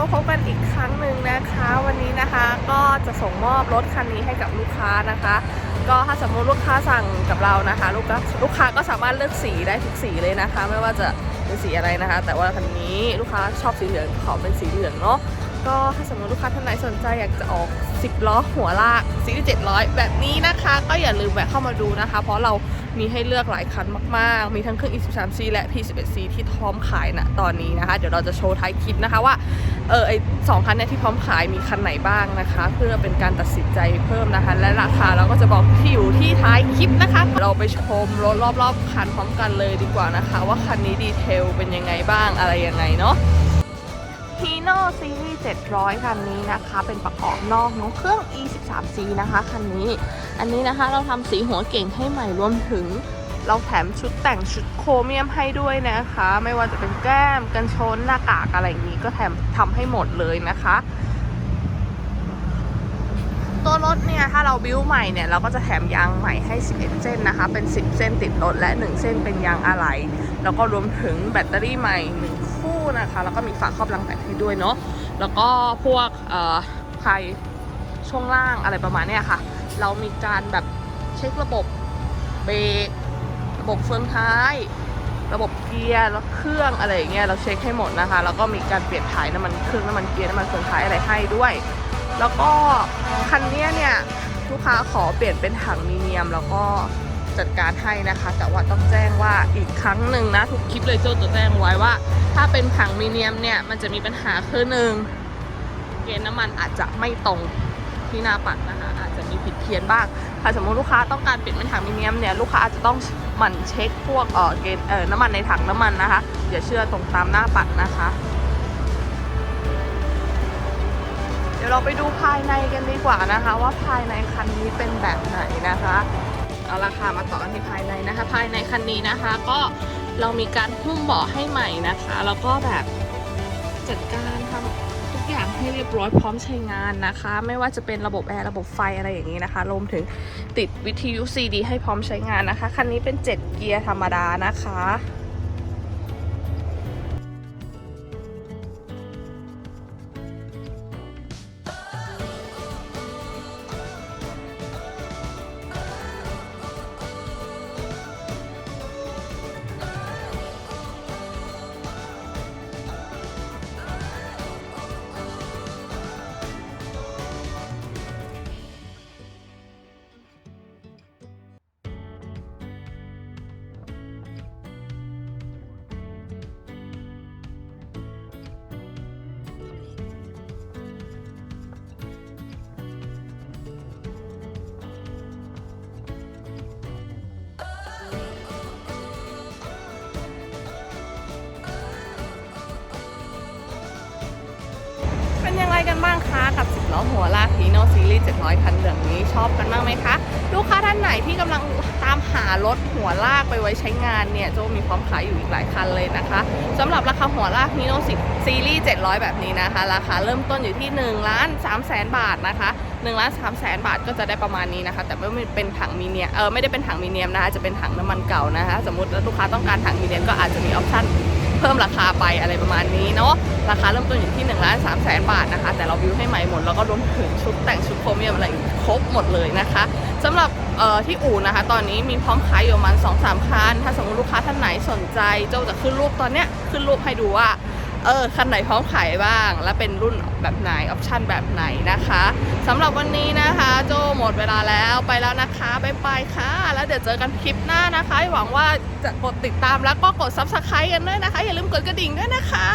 มาพบกันอีกครั้งหนึ่งนะคะ วันนี้นะคะก็จะส่งมอบรถคันนี้ให้กับลูกค้านะคะ ก็ถ้าสมมติลูกค้าสั่งกับเรานะคะ ลูกค้าลูกค้าก็สามารถเลือกสีได้ทุกสีเลยนะคะ ไม่ว่าจะเป็นสีอะไรนะคะ แต่ว่าคันนี้ลูกค้าชอบสีเหลืองขอเป็นสีเหลืองเนาะก็ถ้าสมมติลูกค้าท่านไหนสนใจอยากจะออก 10 ล้อหัวลากซีรีส์700 แบบนี้นะคะ ก็อย่าลืมแวะเข้ามาดูนะคะ เพราะเรามีให้เลือกหลายคันมากๆ มีทั้งเครื่อง E13C และ P11C ที่พร้อมขายนะตอนนี้นะคะ เดี๋ยวเราจะโชว์ท้ายคลิปนะคะว่า เออไอสองคันเนี่ยที่พร้อมขายมีคันไหนบ้างนะคะ เพื่อเป็นการตัดสินใจเพิ่มนะคะ และราคาเราก็จะบอกที่อยู่ที่ท้ายคลิปนะคะ เราไปชมรถรอบๆคันพร้อมกันเลยดีกว่านะคะ ว่าคันนี้ดีเทลเป็นยังไงบ้างอะไรยังไงเนาะฮีโน่ซีรีส์700 คันนี้นะคะ เป็นประกอบนอกเนอะเครื่อง E13C นะคะคันนี้ อันนี้นะคะเราทำสีหัวเก่งให้ใหม่รวมถึง เราแถมชุดแต่งชุดโครเมียมให้ด้วยนะคะ ไม่ว่าจะเป็นแก้มกันชนหน้ากากอะไรอย่างนี้ก็แถมทำให้หมดเลยนะคะ ตัวรถเนี่ยถ้าเราบิ้วใหม่เนี่ยเราก็จะแถมยางใหม่ให้ 11 เส้นนะคะ เป็น 10 เส้นติดรถและ 1 เส้นเป็นยางอะไหล่แล้วก็รวมถึงแบตเตอรี่ใหม่ 1 คู่นะคะ แล้วก็มีฝาครอบรังแบตให้ด้วยเนาะแล้วก็พวกเอ่อภายช่วงล่างอะไรประมาณเนี้ยค่ะ เรามีการแบบเช็คระบบเบรก ระบบเฟืองท้าย ระบบเกียร์แล้วเครื่องอะไรอย่างเงี้ยเราเช็คให้หมดนะคะ แล้วก็มีการเปลี่ยนถ่ายน้ำมันเครื่องน้ำมันเกียร์น้ำมันเฟืองท้ายอะไรให้ด้วย แล้วก็คันเนี้ยเนี่ยลูกค้าขอเปลี่ยนเป็นถังมีเนียมแล้วก็จัดการให้นะคะ แต่ว่าต้องแจ้งว่าอีกครั้งหนึ่งนะทุกคลิปเลยโจ้จะแจ้งไว้ว่า ถ้าเป็นถังมีเนียมเนี่ยมันจะมีปัญหาคือหนึ่งเกณฑ์น้ำมันอาจจะไม่ตรงที่หน้าปัดนะคะอาจจะมีผิดเพี้ยนบ้าง ถ้าสมมติลูกค้าต้องการเปลี่ยนเป็นถังมีเนียมเนี่ยลูกค้าอาจจะต้องหมั่นเช็คพวกเออเกณฑ์เออน้ำมันในถังน้ำมันนะคะอย่าเชื่อตรงตามหน้าปัดนะคะ เดี๋ยวเราไปดูภายในกันดีกว่านะคะ ว่าภายในคันนี้เป็นแบบไหนนะคะเอาราคามาต่อกันที่ภายในนะคะ ภายในคันนี้นะคะ ก็เรามีการหุ้มเบาะให้ใหม่นะคะ แล้วก็แบบจัดการทำ อย่างให้เรียบร้อยพร้อมใช้งานนะคะ ไม่ว่าจะเป็นระบบแอร์ระบบไฟอะไรอย่างนี้นะคะรวมถึงติดวิทยุ CD ให้พร้อมใช้งานนะคะ คันนี้เป็น 7 เกียร์ธรรมดานะคะ กันบ้างคะกับสิบล้อหัวลากฮีโนซีรีส์700 คันเหลืองนี้ชอบกันบ้างไหมคะ ลูกค้าท่านไหนที่กำลังตามหารถหัวลากไปไว้ใช้งานเนี่ยโจมีพร้อมขายอยู่อีกหลายคันเลยนะคะสำหรับราคาหัวลากฮีโนซีรีส์700 แบบนี้นะคะ ราคาเริ่มต้นอยู่ที่1ล้าน3แสนบาทนะคะ1ล้าน3แสนบาทก็จะได้ประมาณนี้นะคะ แต่ไม่เป็นถังมีเนียเออไม่ได้เป็นถังมีเนียมนะคะจะเป็นถังน้ำมันเก่านะคะ สมมติลูกค้าต้องการถังมีเนียมก็อาจจะมีออปชั่น เพิ่มราคาไปอะไรประมาณนี้เนาะราคาเริ่มต้นอยู่ที่1นึ่งล้านสามแสนบาทนะคะ แต่เราวิวให้ใหม่หมดแล้วก็รวมถึงชุดแต่งชุดโครเมียมอะไรครบหมดเลยนะคะสำหรับที่อู่นะคะ ตอนนี้มีพร้อมขายอยู่ประมาณ2องสามคันถ้าสมมติลูกค้าท่านไหนสนใจเจ้าจะขึ้นรูปตอนเนี้ยขึ้นรูปให้ดูว่าเออคันไหนพร้อมขายบ้าง และเป็นรุ่นแบบไหน ออปชั่นแบบไหนนะคะสำหรับวันนี้นะคะ โจหมดเวลาแล้วไปแล้วนะคะ บ๊ายบายค่ะ แล้วเดี๋ยวเจอกันคลิปหน้านะคะ หวังว่าจะกดติดตามแล้วก็กด subscribe กันด้วยนะคะ อย่าลืมกดกระดิ่งด้วยนะคะ